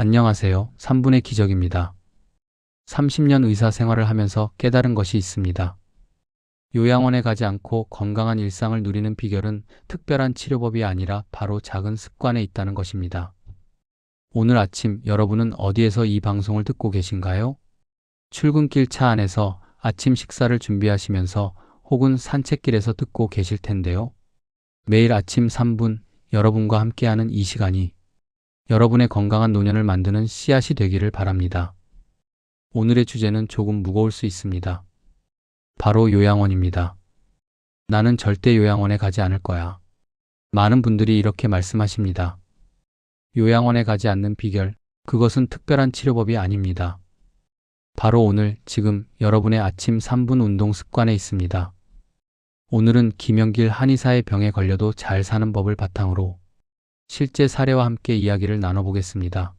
안녕하세요. 3분의 기적입니다. 30년 의사 생활을 하면서 깨달은 것이 있습니다. 요양원에 가지 않고 건강한 일상을 누리는 비결은 특별한 치료법이 아니라 바로 작은 습관에 있다는 것입니다. 오늘 아침 여러분은 어디에서 이 방송을 듣고 계신가요? 출근길 차 안에서 아침 식사를 준비하시면서 혹은 산책길에서 듣고 계실 텐데요. 매일 아침 3분 여러분과 함께하는 이 시간이 여러분의 건강한 노년을 만드는 씨앗이 되기를 바랍니다. 오늘의 주제는 조금 무거울 수 있습니다. 바로 요양원입니다. 나는 절대 요양원에 가지 않을 거야. 많은 분들이 이렇게 말씀하십니다. 요양원에 가지 않는 비결, 그것은 특별한 치료법이 아닙니다. 바로 오늘, 지금 여러분의 아침 3분 운동 습관에 있습니다. 오늘은 김영길 한의사의 병에 걸려도 잘 사는 법을 바탕으로 실제 사례와 함께 이야기를 나눠보겠습니다.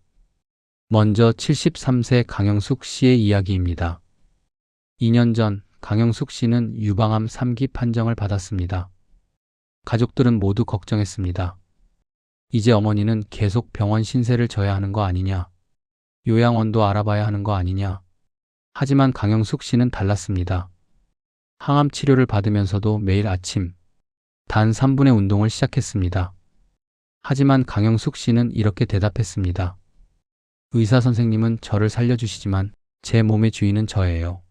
먼저 73세 강영숙 씨의 이야기입니다. 2년 전 강영숙 씨는 유방암 3기 판정을 받았습니다. 가족들은 모두 걱정했습니다. 이제 어머니는 계속 병원 신세를 져야 하는 거 아니냐? 요양원도 알아봐야 하는 거 아니냐? 하지만 강영숙 씨는 달랐습니다. 항암 치료를 받으면서도 매일 아침 단 3분의 운동을 시작했습니다. 하지만 강영숙 씨는 이렇게 대답했습니다. 의사 선생님은 저를 살려주시지만 제 몸의 주인은 저예요.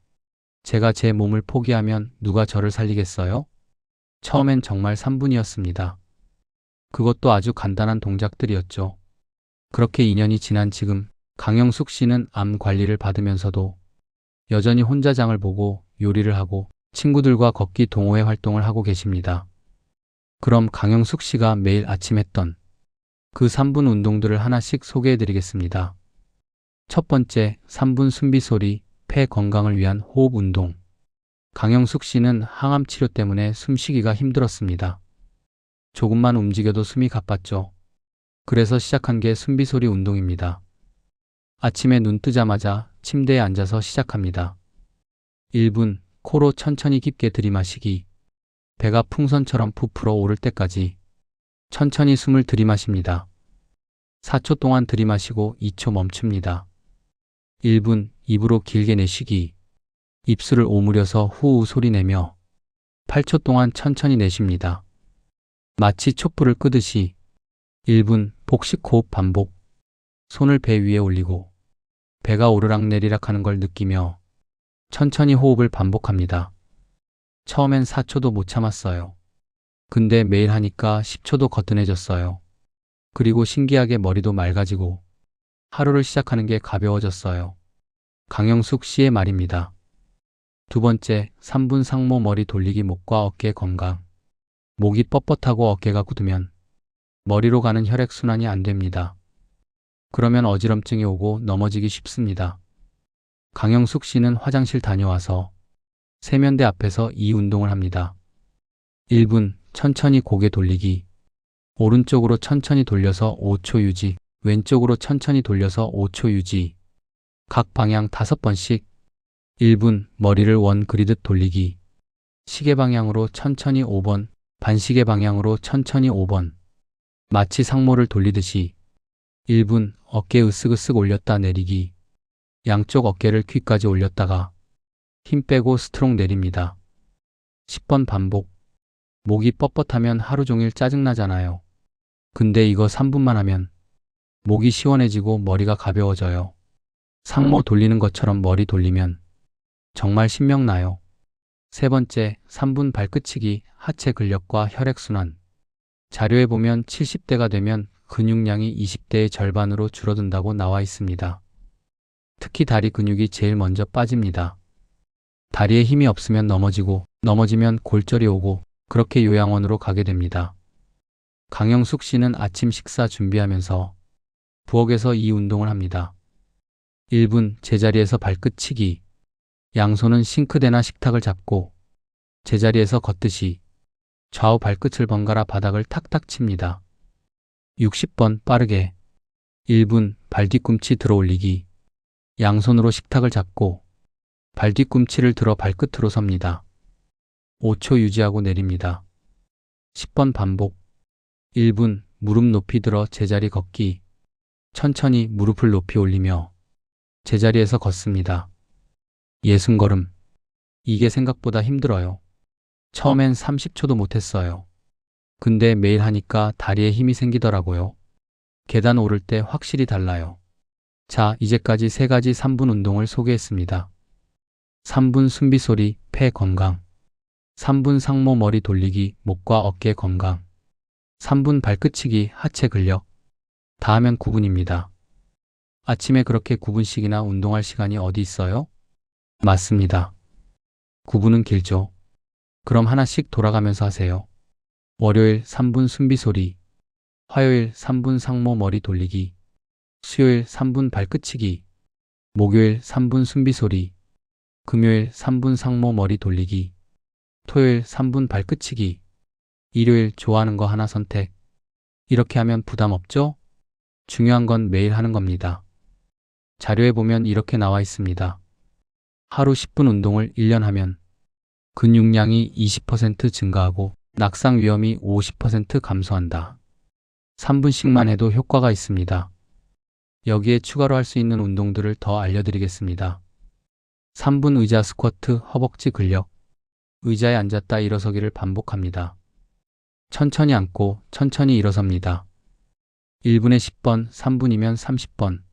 제가 제 몸을 포기하면 누가 저를 살리겠어요? 처음엔 정말 3분이었습니다. 그것도 아주 간단한 동작들이었죠. 그렇게 2년이 지난 지금 강영숙 씨는 암 관리를 받으면서도 여전히 혼자 장을 보고 요리를 하고 친구들과 걷기 동호회 활동을 하고 계십니다. 그럼 강영숙 씨가 매일 아침 했던 그 3분 운동들을 하나씩 소개해 드리겠습니다. 첫 번째, 3분 숨비 소리, 폐 건강을 위한 호흡 운동. 강영숙 씨는 항암 치료 때문에 숨쉬기가 힘들었습니다. 조금만 움직여도 숨이 가빴죠. 그래서 시작한 게 숨비 소리 운동입니다. 아침에 눈 뜨자마자 침대에 앉아서 시작합니다. 1분, 코로 천천히 깊게 들이마시기. 배가 풍선처럼 부풀어 오를 때까지 천천히 숨을 들이마십니다. 4초 동안 들이마시고 2초 멈춥니다. 1분 입으로 길게 내쉬기. 입술을 오므려서 후우 소리 내며 8초 동안 천천히 내쉽니다. 마치 촛불을 끄듯이 1분 복식 호흡 반복. 손을 배 위에 올리고 배가 오르락 내리락 하는 걸 느끼며 천천히 호흡을 반복합니다. 처음엔 4초도 못 참았어요. 근데 매일 하니까 10초도 거뜬해졌어요. 그리고 신기하게 머리도 맑아지고 하루를 시작하는 게 가벼워졌어요. 강영숙 씨의 말입니다. 두 번째, 3분 상모 머리 돌리기 목과 어깨 건강. 목이 뻣뻣하고 어깨가 굳으면 머리로 가는 혈액순환이 안 됩니다. 그러면 어지럼증이 오고 넘어지기 쉽습니다. 강영숙 씨는 화장실 다녀와서 세면대 앞에서 이 운동을 합니다. 1분 천천히 고개 돌리기. 오른쪽으로 천천히 돌려서 5초 유지. 왼쪽으로 천천히 돌려서 5초 유지. 각 방향 5번씩 1분 머리를 원 그리듯 돌리기. 시계 방향으로 천천히 5번, 반시계 방향으로 천천히 5번. 마치 상모를 돌리듯이 1분 어깨 으쓱으쓱 올렸다 내리기. 양쪽 어깨를 귀까지 올렸다가 힘 빼고 스트롱 내립니다. 10번 반복. 목이 뻣뻣하면 하루 종일 짜증나잖아요. 근데 이거 3분만 하면 목이 시원해지고 머리가 가벼워져요. 상모 돌리는 것처럼 머리 돌리면 정말 신명나요. 세 번째, 3분 발끝치기, 하체 근력과 혈액순환. 자료에 보면 70대가 되면 근육량이 20대의 절반으로 줄어든다고 나와 있습니다. 특히 다리 근육이 제일 먼저 빠집니다. 다리에 힘이 없으면 넘어지고, 넘어지면 골절이 오고, 그렇게 요양원으로 가게 됩니다. 강영숙 씨는 아침 식사 준비하면서 부엌에서 이 운동을 합니다. 1분 제자리에서 발끝치기. 양손은 싱크대나 식탁을 잡고 제자리에서 걷듯이 좌우 발끝을 번갈아 바닥을 탁탁 칩니다. 60번 빠르게 1분 발 뒤꿈치 들어 올리기. 양손으로 식탁을 잡고 발 뒤꿈치를 들어 발끝으로 섭니다. 5초 유지하고 내립니다. 10번 반복. 1분 무릎 높이 들어 제자리 걷기. 천천히 무릎을 높이 올리며 제자리에서 걷습니다. 예순 걸음. 이게 생각보다 힘들어요. 처음엔 30초도 못했어요. 근데 매일 하니까 다리에 힘이 생기더라고요. 계단 오를 때 확실히 달라요. 자, 이제까지 세 가지 3분 운동을 소개했습니다. 3분 숨비 소리, 폐 건강. 3분 상모 머리 돌리기, 목과 어깨 건강. 3분 발끝치기, 하체 근력. 다 하면 9분입니다. 아침에 그렇게 9분씩이나 운동할 시간이 어디 있어요? 맞습니다. 9분은 길죠. 그럼 하나씩 돌아가면서 하세요. 월요일 3분 숨비 소리, 화요일 3분 상모 머리 돌리기, 수요일 3분 발끝치기, 목요일 3분 숨비 소리, 금요일 3분 상모 머리 돌리기, 토요일 3분 발끝치기, 일요일 좋아하는 거 하나 선택. 이렇게 하면 부담 없죠? 중요한 건 매일 하는 겁니다. 자료에 보면 이렇게 나와 있습니다. 하루 10분 운동을 1년 하면 근육량이 20% 증가하고 낙상 위험이 50% 감소한다. 3분씩만 해도 효과가 있습니다. 여기에 추가로 할 수 있는 운동들을 더 알려드리겠습니다. 3분 의자 스쿼트 허벅지 근력 의자에 앉았다 일어서기를 반복합니다. 천천히 앉고 천천히 일어섭니다. 1분에 10번, 3분이면 30번.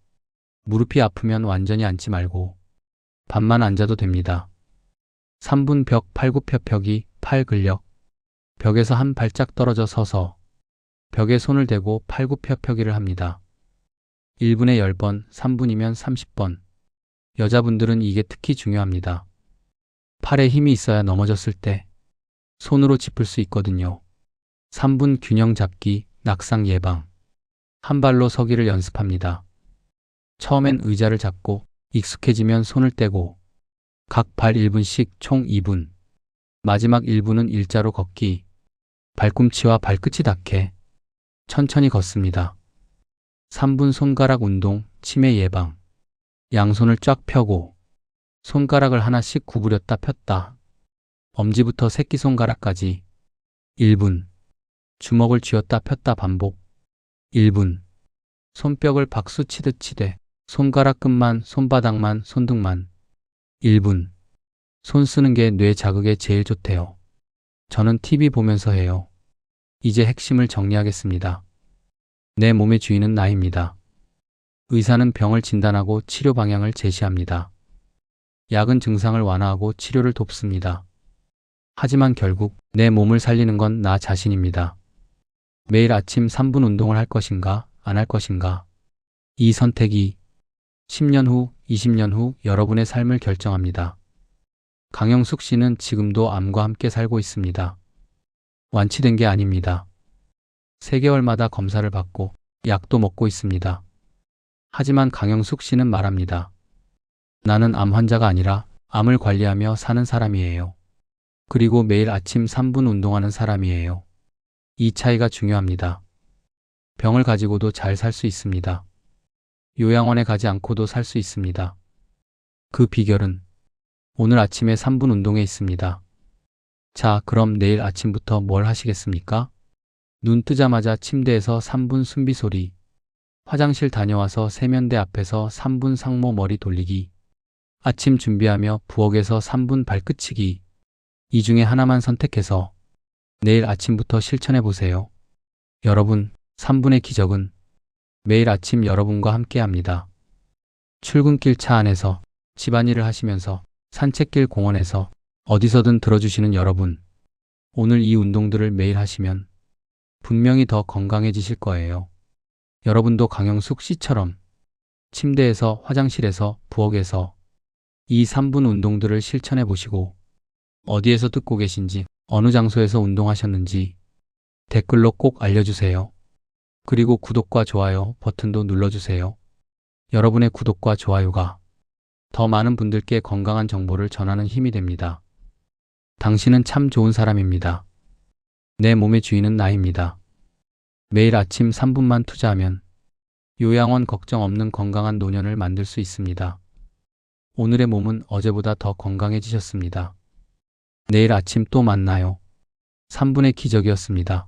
무릎이 아프면 완전히 앉지 말고 반만 앉아도 됩니다. 3분 벽 팔굽혀펴기 팔 근력 벽에서 한 발짝 떨어져 서서 벽에 손을 대고 팔굽혀펴기를 합니다. 1분에 10번, 3분이면 30번. 여자분들은 이게 특히 중요합니다. 팔에 힘이 있어야 넘어졌을 때 손으로 짚을 수 있거든요. 3분 균형 잡기, 낙상 예방. 한 발로 서기를 연습합니다. 처음엔 의자를 잡고 익숙해지면 손을 떼고 각 발 1분씩 총 2분. 마지막 1분은 일자로 걷기. 발꿈치와 발끝이 닿게 천천히 걷습니다. 3분 손가락 운동, 치매 예방. 양손을 쫙 펴고 손가락을 하나씩 구부렸다 폈다. 엄지부터 새끼손가락까지 1분. 주먹을 쥐었다 폈다 반복 1분. 손뼉을 박수 치듯 치되 손가락 끝만, 손바닥만, 손등만 1분. 손 쓰는 게 뇌 자극에 제일 좋대요. 저는 TV 보면서 해요. 이제 핵심을 정리하겠습니다. 내 몸의 주인은 나입니다. 의사는 병을 진단하고 치료 방향을 제시합니다. 약은 증상을 완화하고 치료를 돕습니다. 하지만 결국 내 몸을 살리는 건 나 자신입니다. 매일 아침 3분 운동을 할 것인가, 안 할 것인가. 이 선택이 10년 후, 20년 후 여러분의 삶을 결정합니다. 강영숙 씨는 지금도 암과 함께 살고 있습니다. 완치된 게 아닙니다. 3개월마다 검사를 받고 약도 먹고 있습니다. 하지만 강영숙 씨는 말합니다. 나는 암 환자가 아니라 암을 관리하며 사는 사람이에요. 그리고 매일 아침 3분 운동하는 사람이에요. 이 차이가 중요합니다. 병을 가지고도 잘 살 수 있습니다. 요양원에 가지 않고도 살 수 있습니다. 그 비결은 오늘 아침에 3분 운동에 있습니다. 자, 그럼 내일 아침부터 뭘 하시겠습니까? 눈 뜨자마자 침대에서 3분 숨비 소리, 화장실 다녀와서 세면대 앞에서 3분 상모 머리 돌리기, 아침 준비하며 부엌에서 3분 발끝치기, 이 중에 하나만 선택해서 내일 아침부터 실천해 보세요. 여러분, 3분의 기적은 매일 아침 여러분과 함께 합니다. 출근길 차 안에서, 집안일을 하시면서, 산책길 공원에서, 어디서든 들어주시는 여러분. 오늘 이 운동들을 매일 하시면 분명히 더 건강해지실 거예요. 여러분도 강영숙 씨처럼 침대에서, 화장실에서, 부엌에서 이 3분 운동들을 실천해 보시고 어디에서 듣고 계신지, 어느 장소에서 운동하셨는지 댓글로 꼭 알려주세요. 그리고 구독과 좋아요 버튼도 눌러주세요. 여러분의 구독과 좋아요가 더 많은 분들께 건강한 정보를 전하는 힘이 됩니다. 당신은 참 좋은 사람입니다. 내 몸의 주인은 나입니다. 매일 아침 3분만 투자하면 요양원 걱정 없는 건강한 노년을 만들 수 있습니다. 오늘의 몸은 어제보다 더 건강해지셨습니다. 내일 아침 또 만나요. 3분의 기적이었습니다.